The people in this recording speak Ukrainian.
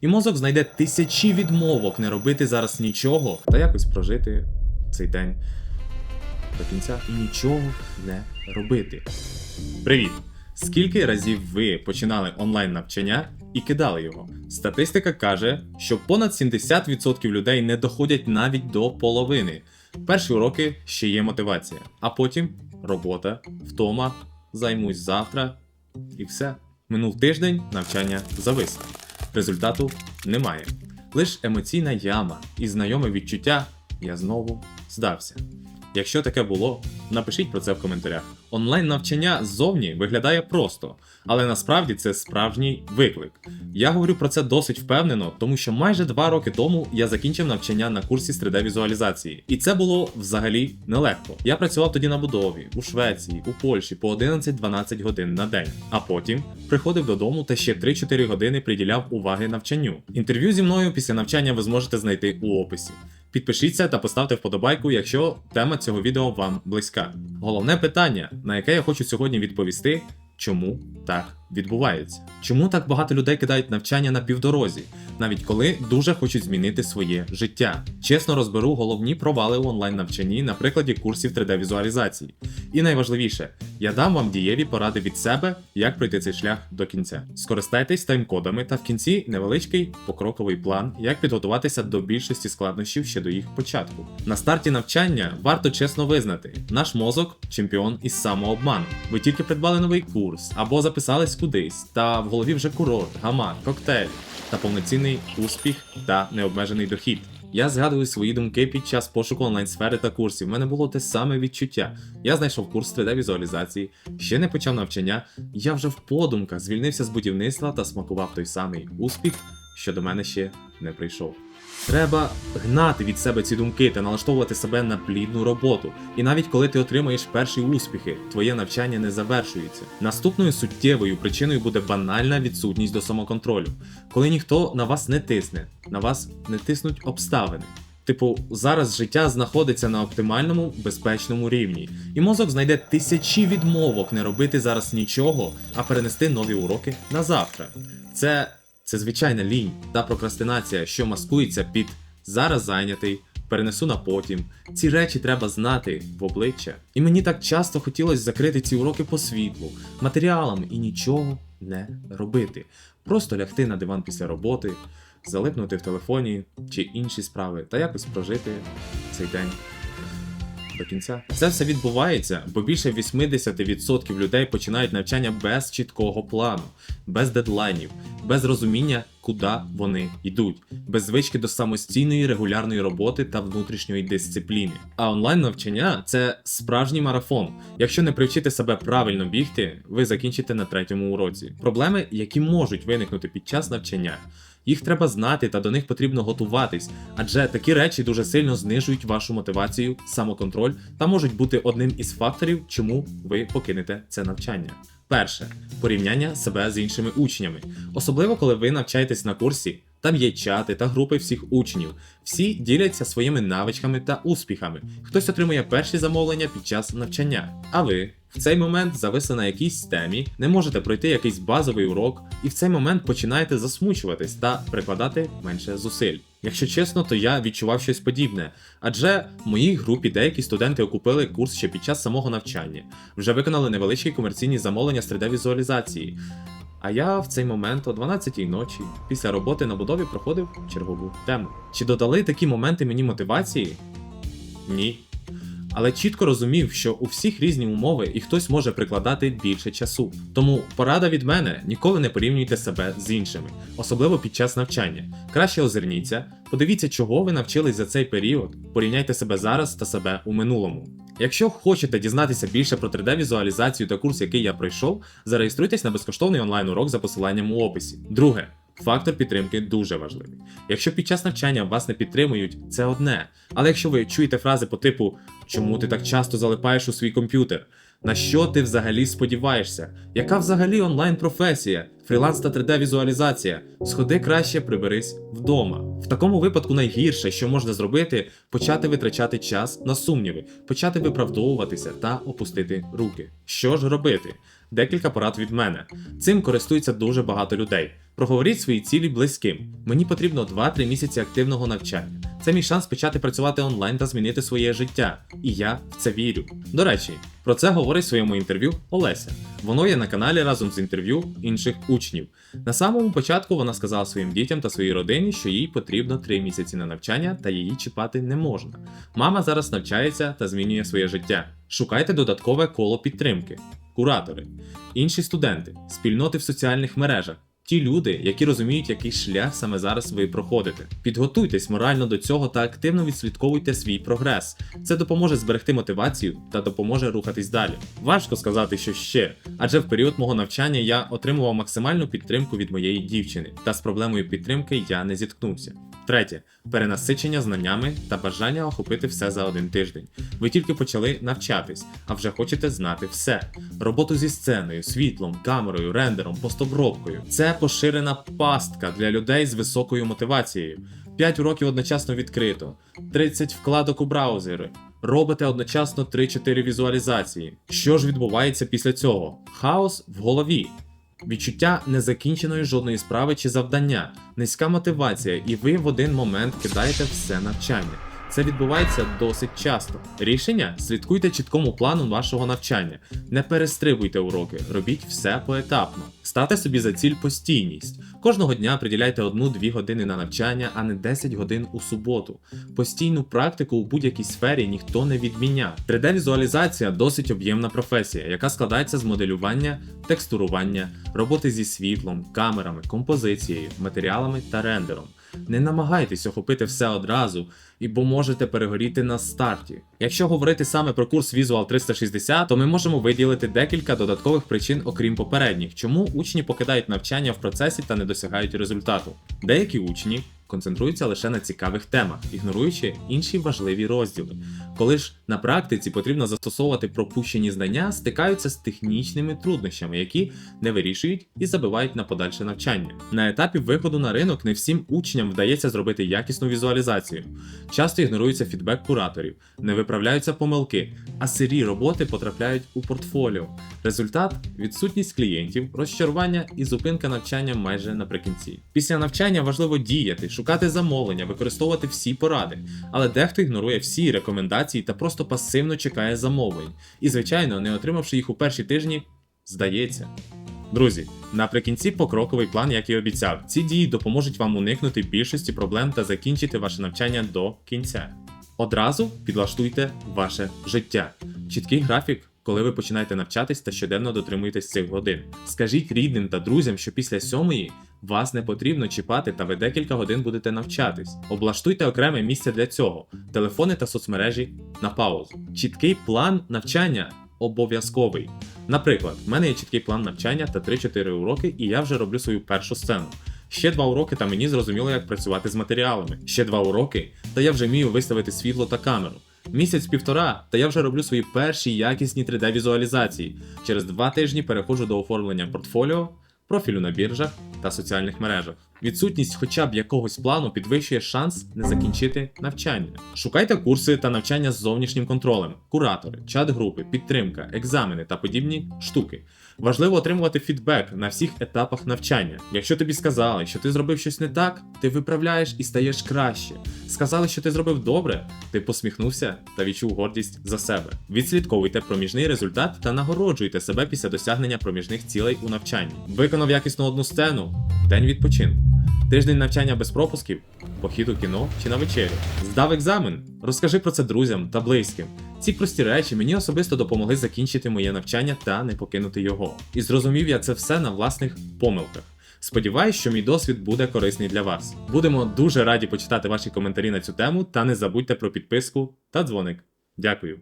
і мозок знайде тисячі відмовок не робити зараз нічого та якось прожити цей день до кінця і нічого не робити. Привіт! Скільки разів ви починали онлайн навчання і кидали його? Статистика каже, що понад 70% людей не доходять навіть до половини. Перші уроки ще є мотивація, а потім робота, втома, займусь завтра і все. Минув тиждень, навчання зависло. Результату немає. Лиш емоційна яма і знайоме відчуття я знову здався. Якщо таке було, напишіть про це в коментарях. Онлайн навчання ззовні виглядає просто, але насправді це справжній виклик. Я говорю про це досить впевнено, тому що майже два роки тому я закінчив навчання на курсі з 3D візуалізації, і це було взагалі нелегко. Я працював тоді на будові у Швеції, у Польщі по 11-12 годин на день, а потім приходив додому та ще 3-4 години приділяв уваги навчанню. Інтерв'ю зі мною після навчання ви зможете знайти у описі. Підпишіться та поставте вподобайку, якщо тема цього відео вам близька. Головне питання, на яке я хочу сьогодні відповісти, чому так відбувається? Чому так багато людей кидають навчання на півдорозі, навіть коли дуже хочуть змінити своє життя? Чесно розберу головні провали у онлайн навчанні на прикладі курсів 3D візуалізації. І найважливіше, я дам вам дієві поради від себе, як пройти цей шлях до кінця. Скористайтесь тайм-кодами та в кінці невеличкий покроковий план, як підготуватися до більшості складнощів ще до їх початку. На старті навчання варто чесно визнати, наш мозок чемпіон із самообману. Ви тільки придбали новий курс або записались кудись, та в голові вже курорт, гамак, коктейль та повноцінний успіх та необмежений дохід. Я згадую свої думки під час пошуку онлайн-сфери та курсів. У мене було те саме відчуття. Я знайшов курс 3D візуалізації, ще не почав навчання. Я вже в подумках звільнився з будівництва та смакував той самий успіх, що до мене ще не прийшов. Треба гнати від себе ці думки та налаштовувати себе на плідну роботу. І навіть коли ти отримаєш перші успіхи, твоє навчання не завершується. Наступною суттєвою причиною буде банальна відсутність до самоконтролю, коли ніхто на вас не тисне, на вас не тиснуть обставини. Типу, зараз життя знаходиться на оптимальному безпечному рівні, і мозок знайде тисячі відмовок не робити зараз нічого, а перенести нові уроки на завтра. Це, це звичайна лінь та прокрастинація, що маскується під зараз зайнятий, перенесу на потім. Ці речі треба знати в обличчя. І мені так часто хотілося закрити ці уроки по світлу, матеріалам і нічого не робити. Просто лягти на диван після роботи, залипнути в телефоні чи інші справи та якось прожити цей день до кінця. Це все відбувається, бо більше 80% людей починають навчання без чіткого плану, без дедлайнів, без розуміння, куди вони йдуть, без звички до самостійної регулярної роботи та внутрішньої дисципліни. А онлайн навчання це справжній марафон. Якщо не привчити себе правильно бігти, ви закінчите на третьому уроці. Проблеми, які можуть виникнути під час навчання. Їх треба знати та до них потрібно готуватись, адже такі речі дуже сильно знижують вашу мотивацію, самоконтроль та можуть бути одним із факторів, чому ви покинете це навчання. Перше порівняння себе з іншими учнями, особливо коли ви навчаєтесь на курсі. Там є чати та групи всіх учнів. Всі діляться своїми навичками та успіхами. Хтось отримує перші замовлення під час навчання. А ви в цей момент зависли на якійсь темі, не можете пройти якийсь базовий урок, і в цей момент починаєте засмучуватись та прикладати менше зусиль. Якщо чесно, то я відчував щось подібне, адже в моїй групі деякі студенти окупили курс ще під час самого навчання, вже виконали невеличкі комерційні замовлення з 3D-візуалізації. А я в цей момент о 12-й ночі після роботи на будові проходив чергову тему. Чи додали такі моменти мені мотивації? Ні. Але чітко розумів, що у всіх різні умови і хтось може прикладати більше часу. Тому порада від мене ніколи не порівнюйте себе з іншими, особливо під час навчання. Краще озирніться, подивіться, чого ви навчились за цей період, порівняйте себе зараз та себе у минулому. Якщо хочете дізнатися більше про 3D-візуалізацію та курс, який я пройшов, зареєструйтесь на безкоштовний онлайн-урок за посиланням у описі. Друге. Фактор підтримки дуже важливий. Якщо під час навчання вас не підтримують, це одне. Але якщо ви чуєте фрази по типу чому ти так часто залипаєш у свій комп'ютер, На що ти взагалі сподіваєшся? Яка взагалі онлайн-професія? Фріланс та 3D-візуалізація. Сходи краще приберись вдома. В такому випадку найгірше, що можна зробити, почати витрачати час на сумніви, почати виправдовуватися та опустити руки. Що ж робити? Декілька порад від мене. Цим користується дуже багато людей. Проговоріть свої цілі близьким. Мені потрібно 2-3 місяці активного навчання. Це мій шанс почати працювати онлайн та змінити своє життя. І я в це вірю. До речі, про це говорить в своєму інтерв'ю Олеся. Воно є на каналі разом з інтерв'ю інших учнів. На самому початку вона сказала своїм дітям та своїй родині, що їй потрібно 3 місяці на навчання та її чіпати не можна. Мама зараз навчається та змінює своє життя. Шукайте додаткове коло підтримки, куратори, інші студенти, спільноти в соціальних мережах. Ті люди, які розуміють, який шлях саме зараз ви проходите. Підготуйтесь морально до цього та активно відслідковуйте свій прогрес. Це допоможе зберегти мотивацію та допоможе рухатись далі. Важко сказати, що ще, адже в період мого навчання я отримував максимальну підтримку від моєї дівчини, та з проблемою підтримки я не зіткнувся. Третє перенасичення знаннями та бажання охопити все за один тиждень. Ви тільки почали навчатись, а вже хочете знати все. Роботу зі сценою, світлом, камерою, рендером, постобробкою. Це поширена пастка для людей з високою мотивацією. 5 уроків одночасно відкрито, 30 вкладок у браузери. Робите одночасно 3-4 візуалізації. Що ж відбувається після цього? Хаос в голові. Відчуття незакінченої жодної справи чи завдання, низька мотивація, і ви в один момент кидаєте все навчання. Це відбувається досить часто. Рішення слідкуйте чіткому плану вашого навчання. Не перестрибуйте уроки, робіть все поетапно. Стати собі за ціль постійність. Кожного дня приділяйте 1-2 години на навчання, а не 10 годин у суботу. Постійну практику у будь-якій сфері ніхто не відміняв. 3D-візуалізація досить об'ємна професія, яка складається з моделювання, текстурування, роботи зі світлом, камерами, композицією, матеріалами та рендером. Не намагайтесь охопити все одразу, і бо можете перегоріти на старті. Якщо говорити саме про курс Visual 360, то ми можемо виділити декілька додаткових причин, окрім попередніх, чому учні покидають навчання в процесі та не досягають результату. Деякі учні концентруються лише на цікавих темах, ігноруючи інші важливі розділи. Коли ж на практиці потрібно застосовувати пропущені знання, стикаються з технічними труднощами, які не вирішують і забивають на подальше навчання. На етапі виходу на ринок не всім учням вдається зробити якісну візуалізацію. Часто ігнорується фідбек кураторів, не виправляються помилки, а сирі роботи потрапляють у портфоліо. Результат відсутність клієнтів, розчарування і зупинка навчання майже наприкінці. Після навчання важливо діяти, шукати замовлення, використовувати всі поради, але дехто ігнорує всі рекомендації та просто пасивно чекає замовлень. І, звичайно, не отримавши їх у перші тижні, здається. Друзі, наприкінці покроковий план, як і обіцяв. Ці дії допоможуть вам уникнути більшості проблем та закінчити ваше навчання до кінця. Одразу підлаштуйте ваше життя. Чіткий графік, коли ви починаєте навчатись та щоденно дотримуєтесь цих годин. Скажіть рідним та друзям, що після сьомої вас не потрібно чіпати та ви декілька годин будете навчатись. Облаштуйте окреме місце для цього, телефони та соцмережі на паузу. Чіткий план навчання обов'язковий. Наприклад, в мене є чіткий план навчання та 3-4 уроки, і я вже роблю свою першу сцену. Ще два уроки, та мені зрозуміло, як працювати з матеріалами. Ще два уроки, та я вже вмію виставити світло та камеру. Місяць-півтора, та я вже роблю свої перші якісні 3D-візуалізації. Через два тижні переходжу до оформлення портфоліо, профілю на біржах та соціальних мережах. Відсутність хоча б якогось плану підвищує шанс не закінчити навчання. Шукайте курси та навчання з зовнішнім контролем, куратори, чат-групи, підтримка, екзамени та подібні штуки. Важливо отримувати фідбек на всіх етапах навчання. Якщо тобі сказали, що ти зробив щось не так, ти виправляєш і стаєш краще. Сказали, що ти зробив добре, ти посміхнувся та відчув гордість за себе. Відслідковуйте проміжний результат та нагороджуйте себе після досягнення проміжних цілей у навчанні. Виконав якісно одну сцену, день відпочинку. Тиждень навчання без пропусків, похід у кіно чи на вечерю. Здав екзамен. Розкажи про це друзям та близьким. Ці прості речі мені особисто допомогли закінчити моє навчання та не покинути його. І зрозумів я це все на власних помилках. Сподіваюсь, що мій досвід буде корисний для вас. Будемо дуже раді почитати ваші коментарі на цю тему та не забудьте про підписку та дзвоник. Дякую.